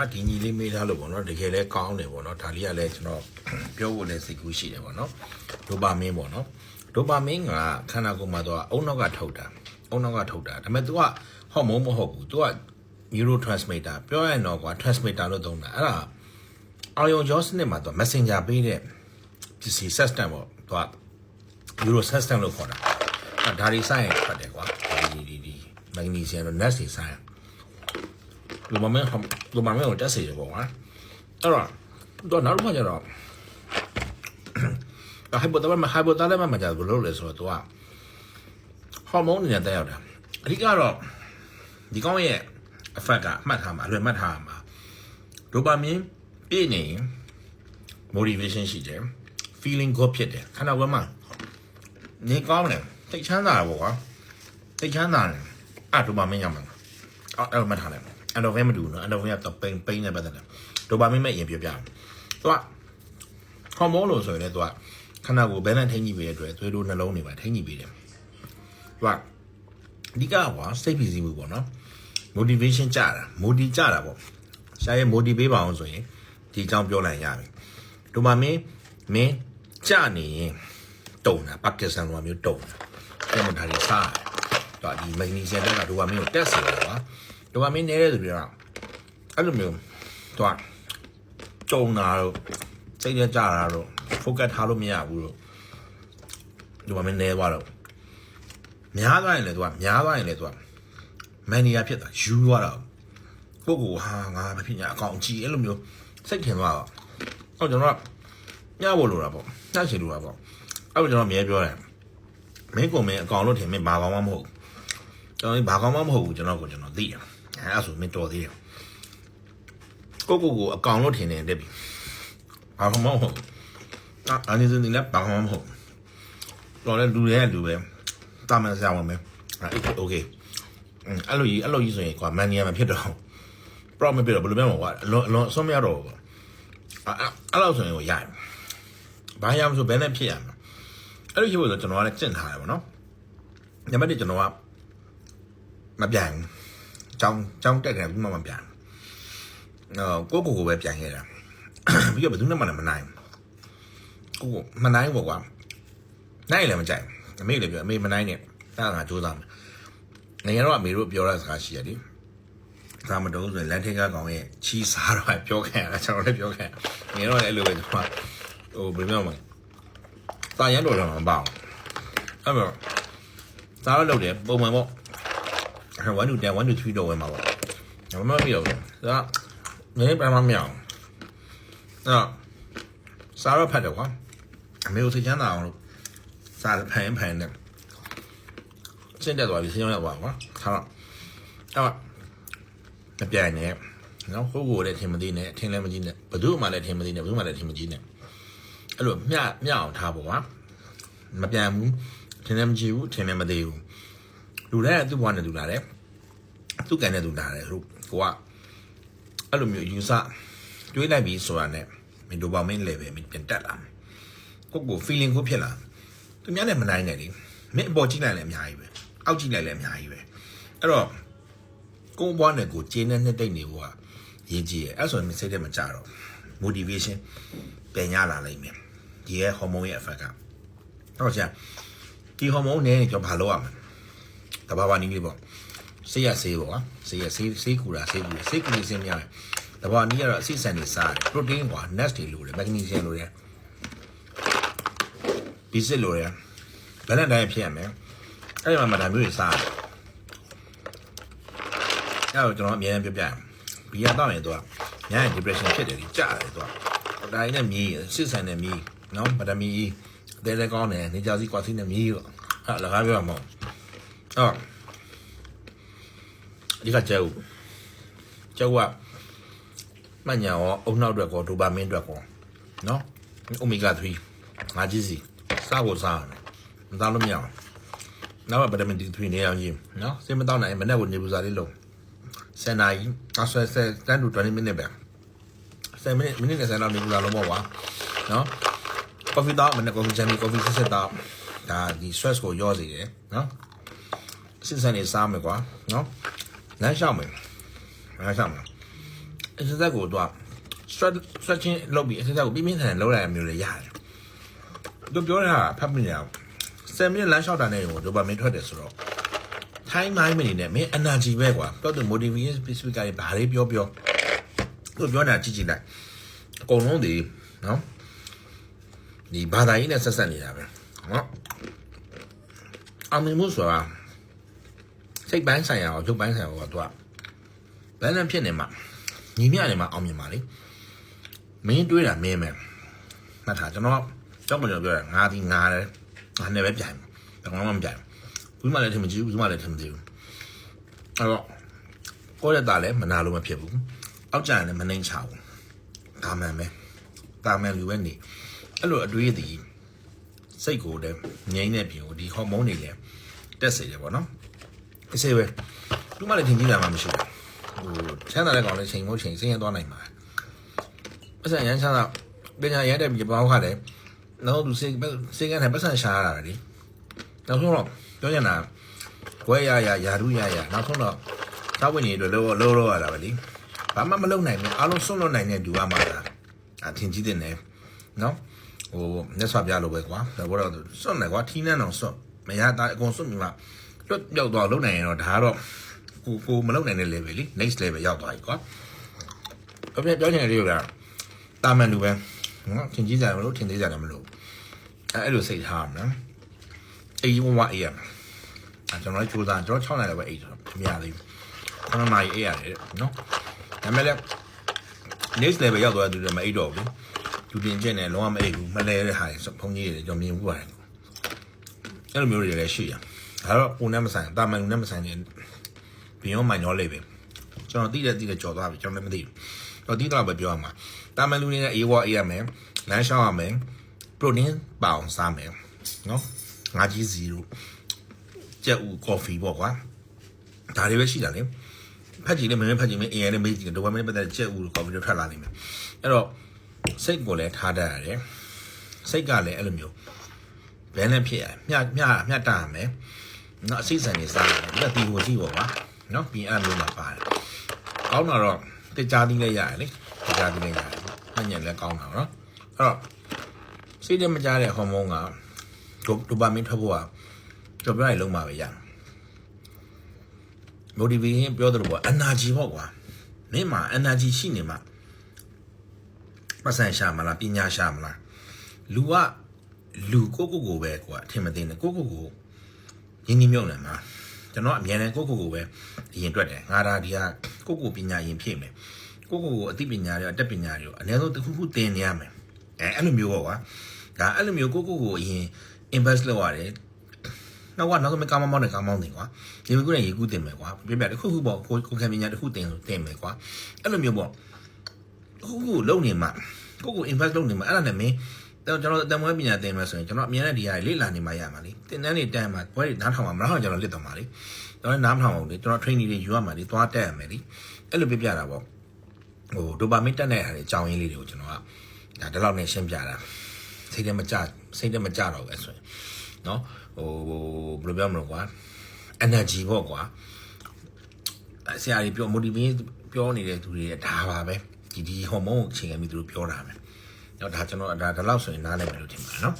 ဒါဒီညီလေးမေးသားလို့ပေါ့နော်တကယ်လဲကောင်းတယ်ပေါ့နော်ဒါလေးကလည်းကျွန်တော်ပြောဖို့လည်းစိတ်ကူးရှိတယ်ပေါ့နော်ဒိုပါမင်းပေါ့နော်ဒိုပါမင်းကခန္ဓာကိုယ်မှာသူကအုံနောက်ကထုတ်တာအုံနောက်ကထုတ်တာဒါပေမဲ့ तू ကဟော်မုန်းမဟုတ်ဘူး तू က neurotransmitter ပြောရရင်တော့ကွာ transmitter လို့သုံးတာအဲ့ဒါအာယုံကြောစနစ်မှာသူက messenger ပေးတဲ့ပစ္စည်း system ပေါ့သူက neuro system လို့ခေါ်တာဒါတွေဆိုင်ရင်ဖတ်တယ်ကွာဒီဒီဒီ magnesium နဲ့ nerve တွေဆိုင် လူမမင်းလူမမင်းကိုတက်စေတယ်ပေါ့ကွာအဲ့တော့တော့နောက်တစ်ခါကျတော့ဟိုက်ပိုတာမဟိုက်ပိုတာလည်းမကြဘူးလို့လဲဆိုတော့ तू ကဟော်မုန်းတွေနဲ့တက်ရောက်တာအဓိကတော့ဒီကောင်းရဲ့ effect ကမှတ်ထားမှာအလွယ်မှတ်ထားမှာဒိုပါမင်းပြည့်နေရင် motivation ရှိတယ် feeling good ဖြစ်တယ်ခန္ဓာကိုယ်မှာနေကောင်းတယ်စိတ်ချမ်းသာတယ်ပေါ့ကွာစိတ်ချမ်းသာတယ်အဲ့ဒိုပါမင်းရမှာအဲ့အဲ့မှတ်ထားလိုက် အဲ့တော့ဘယ်မတူနော်အဲ့တော့ဘယ်ကတော့ပိန်ပိန်နဲ့ပတ်သက်တယ်ဒိုပါမင်းမဲ့ရင်ပြောပြအောင်သူကဟော်မုန်းလို့ဆိုရင်လည်းသူကခန္ဓာကိုယ်ဘယ်နဲ့ထိန်းကြည့်ပေးတဲ့အတွက်သွေးတို့နှလုံးတွေပါထိန်းကြည့်ပေးတယ်သူကအဓိကကွာစိတ်ဖိစီးမှုပေါ့နော် motivation ကြတာ motiv ကြတာပေါ့ရှားရဲ့ motiv ပေးပါအောင်ဆိုရင်ဒီအကြောင်းပြောလိုက်ရပြီဒိုမာမင်းမင်းကြနေရင်တုံတာပါကစ္စတန်လိုမျိုးတုံတာအဲ့မှာဒါတွေစားတော့ဒီ magnesium တွေကဒိုမာမင်းကိုတက်စေတယ်ကွာ ဒိုမာမင်းနေတဲ့သူတွေကအဲ့လိုမျိုးတော့တုံတာတော့စိတ်ရကြတာတော့ focus ထားလို့မရဘူးတော့ဒိုမာမင်းနေသွားတော့များသွားရင်လေသူကများသွားရင်လေသူကမန်နီယာဖြစ်တာယူသွားတာကိုကိုဟာငါမဖြစ်ညာအကောင်ကြည့်အဲ့လိုမျိုးစိတ်ထင်သွားတော့ဟောကျွန်တော်ကညဖို့လိုတာပေါ့ညချင်လိုတာပေါ့အဲ့လိုကျွန်တော်အမြဲပြောတယ်မင်းကိုမင်းအကောင်လို့ထင်မင်းဘာကောင်မှမဟုတ်ကျွန်တော်ဘာကောင်မှမဟုတ်ဘူးကျွန်တော်ကိုကျွန်တော်သိတယ် အဲ့ဒါဆိုမင်းတော်သေးတယ်ကိုကိုကိုအကောင်လို့ထင်နေတယ်ပြီဘာကောင်မှမဟုတ်အာအနည်းစနေလည်းဘာကောင်မှမဟုတ်တော်လည်းလူတွေကလူပဲတာမန်ဆရာဝင်မယ်အဲ့โอเค အဲ့လိုကြီးအဲ့လိုကြီးဆိုရင်ကွာမန်နီယာမဖြစ်တော့ problem မဖြစ်တော့ဘယ်လိုမှမဟုတ်ကွာအလွန်အလွန်အဆုံးမရတော့ဘူးအဲ့အဲ့လိုဆိုရင်ကိုရတယ်ဘာရမဆိုဘယ်နဲ့ဖြစ်ရမှာအဲ့လိုဖြစ်လို့ကျွန်တော်ကလည်းကျင့်ထားတယ်ဗောနော်ညမတည်းကျွန်တော်ကမပြန် ကြောင်းကြောင်းတက်တယ်ဘူးမှမပြန်အော်ကိုကိုကိုပဲပြန်ခဲ့တာပြီးတော့ဘယ်သူမှမနိုင်ကိုကိုမနိုင်ဘောကွာနိုင်လည်းမကြိုက်အမေလည်းပြောအမေမနိုင်နဲ့အဲ့ဒါငါစူးစမ်းမယ်ငယ်တော့အမေတို့ပြောတဲ့စကားရှိရတယ်။ဒါမတုံးဆိုရင်လန်ထင်ကားကောင်ရဲ့ချီစားတော့ပြောခဲ့ရတာကျွန်တော်လည်းပြောခဲ့။ငယ်တော့လည်းအဲ့လိုပဲကျွန်တော်ဟိုဘယ်လိုမှမ။တာရန်တော်တော့မပေါ့။အဲ့တော့စားတော့လုပ်တယ်ပုံမှန်ပေါ့။ 1 to 10 1 to 3တော့ဝင်မှာပေါ့။ဘာမှမပြောဘူး။ဒါမင်းဘာမှမရအောင်။အဲ့တော့စားတော့ဖတ်တယ်ကွာ။အမေကိုစိတ်ချမ်းသာအောင်လို့စားဖန်ဖန်နဲ့စင့်တက်သွားပြီစင်းရောက်ပါကွာထားတော့အဲ့မပြိုင်နဲ့နော်ကိုကိုလည်းထင်မသိနဲ့ထင်လည်းမကြည့်နဲ့ဘယ်သူမှလည်းထင်မသိနဲ့ဘယ်သူမှလည်းထင်မကြည့်နဲ့အဲ့လိုမျှမျှအောင်ထားပေါ့ကွာမပြိုင်ဘူးထင်လည်းမကြည့်ဘူးထင်လည်းမသိဘူး လူတိုင်းကသူ့ဘဝနဲ့သူလာတယ်သူ့ကန်နဲ့သူလာတယ်ဟုတ်ကိုကအဲ့လိုမျိုးယူဆတွေးလိုက်ပြီးဆိုတာနဲ့မင်းတို့ပါမင်းလေပဲမင်းပြန်တက်လာကိုကို feeling ကိုဖြစ်လာသူများနဲ့မနိုင်နဲ့လေမင်းအပေါ်ကြည့်လိုက်လည်းအများကြီးပဲအောက်ကြည့်လိုက်လည်းအများကြီးပဲအဲ့တော့ကိုယ်ဘွားနဲ့ကိုကျင်းတဲ့နှစ်တိတ်နေဖို့ကရေးကြည့်ရဲ့အဲ့ဆိုရင်စိတ်ထဲမှာကြတော့ motivation ပြန်ရလာလိမ့်မယ်ဒီရဲ့ hormone ရဲ့ effect ကတော့ကြာဒီ hormone နဲ့ကြောဘာလုပ်ရမလဲ တဘာဝနည်းလေးပေါ့ဆေးရဆေးပေါ့ကွာဆေးရဆေးဆေးကူတာဆေးကူဆေးကူလေးစင်းများတယ်တဘာဝနည်းကတော့အစိဆန်တွေစားတယ် protein ကွာ nuts တွေလိုတယ် magnesium လိုတယ်ဘီစစ်လိုတယ်ဘယ်နဲ့တိုင်းဖြစ်ရမယ်အဲ့ဒီမှာမဒါမျိုးတွေစားတယ်အဲ့တော့ကျွန်တော်အမြဲတမ်းပြောပြရဘီယာတော့ရင်သူကညာ depression ဖြစ်တယ်ဒီကြာတယ်သူကဒါရင်းနဲ့မြည်စစ်ဆန်နဲ့မြည်နော်ဗတာမင် E အသေးလေးကောင်းတယ်နေကြစီကွာစီနဲ့မြည်တော့အဲ့လကားပြောရမ ဟုတ်အဲ့ဒီကကျဲဦးကျဲဦးကမညာရောအုံနောက်အတွက်ကောဒိုပါမင်းအတွက်ကောနော်အိုမီဂါ3ငါကြီးစီစားကိုစားတယ်မသားလို့မရအောင်နောက်ဗီတာမင် D3 နေအောင်ရေးနော်စိတ်မတောက်နိုင်မနေ့ကနေဘူးစားလေးလုံးစင်နာကြီးအဆွဲဆက်တန်းတူ20 minute ပဲ7 minute minute နဲ့စင်နာနေဘူးလားလုံးပေါ့ကွာနော် coffee တော့မနေ့ coffee ချမ်း coffee ဆက်ဆက်တော့ဒါဒီ stress ကိုရောစေတယ်နော် စစ်စံနေစားမယ်ကွာနော်လမ်းလျှောက်မယ်လမ်းလျှောက်မယ် exercise ကိုတော့ stretch stretching လုပ်ပြီး exercise ကိုပြင်းပြင်းထန်ထန်လုပ်ရတဲ့မျိုးတွေရတယ်သူပြောတာဖတ်မိနေအောင်7မိနစ်လမ်းလျှောက်တာနဲ့ကိုဒိုပါမင်ထွက်တယ်ဆိုတော့ time mind မနေနဲ့မင်း energy ပဲကွာတော့သူ motivation specific ကဘာလေးပြောပြောသူပြောတာကြည့်ကြည့်လိုက်အကုန်လုံးဒီနော်ဒီဘာသာရေးနဲ့ဆက်ဆက်နေတာပဲနော်အမင်းမှုဆိုတာ စိတ်ပိုင်းဆိုင်ရာကိုရုပ်ပိုင်းဆိုင်ရာကိုတော့ဘယ်နဲ့ဖြစ်နေမှာညီမျှနေမှာအောင်မြင်ပါလေမင်းတွေးတာမင်းပဲမှတ်ထားကျွန်တော်ကြောက်မလို့ပြောတာငါဒီငါတယ်ငါနဲ့ပဲပြိုင်တယ်ဘာမှမပြိုင်ဘူးမှလည်းထင်မကြည့်ဘူးမှလည်းထင်မသိဘူးအဲ့တော့ကိုယ့်ရဲ့သားလည်းမနာလို့မဖြစ်ဘူးအောက်ကြရင်လည်းမနှိမ်ချဘူးဒါမှန်ပဲဒါမှန်လူပဲနေအဲ့လိုအတွေးသည်စိတ်ကိုလည်းငြိမ်းတဲ့ပြင်ကိုဒီဟော်မုန်းတွေလည်းတက်စေတယ်ပေါ့နော် အစေပဲသူမှလည်းထင်ကြည့်တာမှမရှိဘူးဟိုချမ်းသာတဲ့ကောင်လည်းချိန်မို့ချိန်စင်းရသွားနိုင်မှာပတ်စံရမ်းချမ်းသာပညာရတဲ့ပြပောင်းခါတယ်နောက်သူစေစေကနေပတ်စံရှာရတာလေနောက်ဆုံးတော့ပြောချင်တာဝဲရရယာရုရရနောက်ဆုံးတော့သာဝင်နေတွေလောလောလောရတာပဲလေဘာမှမလုပ်နိုင်ဘူးအားလုံးစွန့်လွတ်နိုင်တဲ့သူကမှသာအထင်ကြီးတဲ့နေနော်ဟိုမြတ်စွာဘုရားလိုပဲကွာဒါဘောတော့စွန့်နေကွာထီးနှန်းအောင်စွန့်မရတာအကုန်စွန့်ပြီးမှ လွတ်ပြောက်သွားလုံနိုင်ရင်တော့ဒါကတော့ကိုကိုမလုံနိုင်တဲ့ level လी next level ရောက်သွားပြီကွာအပြည့်ပြောချင်တဲ့တွေကတာမန်လူပဲနော်ထင်ကြီးကြတယ်မလို့ထင်သေးကြတယ်မလို့အဲအဲ့လိုစိတ်ထားမှာနော်အေးဝဝအေးရမှာအဲကျွန်တော်လည်းကြိုးစားကျွန်တော်6နိုင်လည်းပဲအေးဆိုတော့မရသေးဘူးခဏမှအေးရတယ်နော်ဒါပေမဲ့လည်း next level ရောက်သွားတဲ့သူတွေမအိတ်တော့ဘူးသူတင်ကျင့်တယ်လုံးဝမအိတ်ဘူးမလဲတဲ့ဟာတွေဖုန်းကြီးတွေကျွန်တော်မြင်ဘူးပါတယ်အဲ့လိုမျိုးတွေလည်းရှိရ ဒါတော့ပုံနဲ့မဆိုင်တာမန်လူနဲ့မဆိုင်တဲ့ဘီယောမိုင်နော်လေးပဲကျွန်တော်သိတဲ့သိတဲ့ကြော်သွားပြီကျွန်တော်လည်းမသိဘူးတော့ဒီတော့ပဲပြောရမှာတာမန်လူတွေနဲ့အေးဝအေးရမယ်လမ်းလျှောက်ရမယ်ပရိုတင်းပါအောင်စားမယ်နော်ငါကြီးစီတို့ကြက်ဥကော်ဖီပေါ့ကွာဒါတွေပဲရှိတာလေဖက်ကြည့်နေမင်းဖက်ကြည့်မင်းအရင်လည်းမေးကြည့်တယ်ဒိုဝမင်းပတ်သက်ကြက်ဥကော်ဖီတို့ထွက်လာနေမယ်အဲ့တော့စိတ်ကိုလည်းထားတတ်ရတယ်စိတ်ကလည်းအဲ့လိုမျိုးဘယ်နဲ့ဖြစ်ရမျှမျှမျှတရမယ် နော်အစိစံနေစားတယ်ဒီကတီကိုကြည့်ပေါ့ကွာနော်ပြီးအဲ့လိုမှပါတယ်ကောင်းတော့တကြားသီးလည်းရတယ်လေတကြားသီးလည်းရတယ်အညံလည်းကောင်းတာနော်အဲ့တော့စိတ်တမကြတဲ့ဟော်မုန်းကဒိုဒိုပါမင်ထွက်ဖို့ကကြော်ပြရလုံးမှာပဲရ motivation ပြောတယ်လို့ပေါ့ energy ပေါ့ကွာမင်းမှာ energy ရှိနေမှာပတ်စံရှာမလားပညာရှာမလားလူကလူကိုကိုကိုပဲကွာထင်မသိနဲ့ကိုကိုကို ရင်းနှီးမြုပ်နေမှာကျွန်တော်အမြဲတမ်းကိုကိုကိုပဲအရင်တွက်တယ်ငါဒါဒီကကိုကိုပညာရင်ဖြည့်မယ်ကိုကိုကိုအသိပညာတွေအတတ်ပညာတွေအနည်းဆုံးတစ်ခုခုသင်နေရမယ်အဲအဲ့လိုမျိုးပေါ့ကွာဒါအဲ့လိုမျိုးကိုကိုကိုအရင် invest လုပ်ရတယ်နောက်ကနောက်ဆုံးကားမောင်းမောင်းနဲ့ကားမောင်းတင်ကွာဒီလိုကူနဲ့ရေကူးတင်မယ်ကွာပြပြတစ်ခုခုပေါ့ကိုကိုခံပညာတစ်ခုတင်ဆိုတင်မယ်ကွာအဲ့လိုမျိုးပေါ့ခုခုလုံနေမှာကိုကို invest လုပ်နေမှာအဲ့ဒါနဲ့မင်း တော့ကျွန်တော်အတမွေးပညာသင်မယ်ဆိုရင်ကျွန်တော်အမြဲတမ်းဒီဟာလေ့လာနေမှရမှာလေတင်တန်းနေတန်းမှာဘွဲတွေနားထောင်မှာမနားထောင်ကျွန်တော်လစ်တော့မှာလေကျွန်တော်နားမထောင်အောင်လေကျွန်တော် training တွေယူရမှာလေသွားတက်ရမယ်လေအဲ့လိုပြပြတာပေါ့ဟိုဒိုပါမင်တက်တဲ့ဟာတွေအကြောင်းရင်းလေးတွေကိုကျွန်တော်ကဒါဒီလောက်နဲ့ရှင်းပြတာစိတ်ထဲမကြစိတ်ထဲမကြတော့ပဲဆိုရင်နော်ဟိုဘယ်လိုပြောမလဲကွာ energy ပေါ့ကွာဆရာကြီးပြော motivate ပြောနေတဲ့သူတွေဒါပါပဲဒီဒီဟော်မုန်းကိုအချိန်ကမိသူတို့ပြောတာပဲ တော့ဒါကျွန်တော်ဒါဒါလောက်ဆိုရင်နားလည်မယ်လို့ထင်ပါတယ်နော်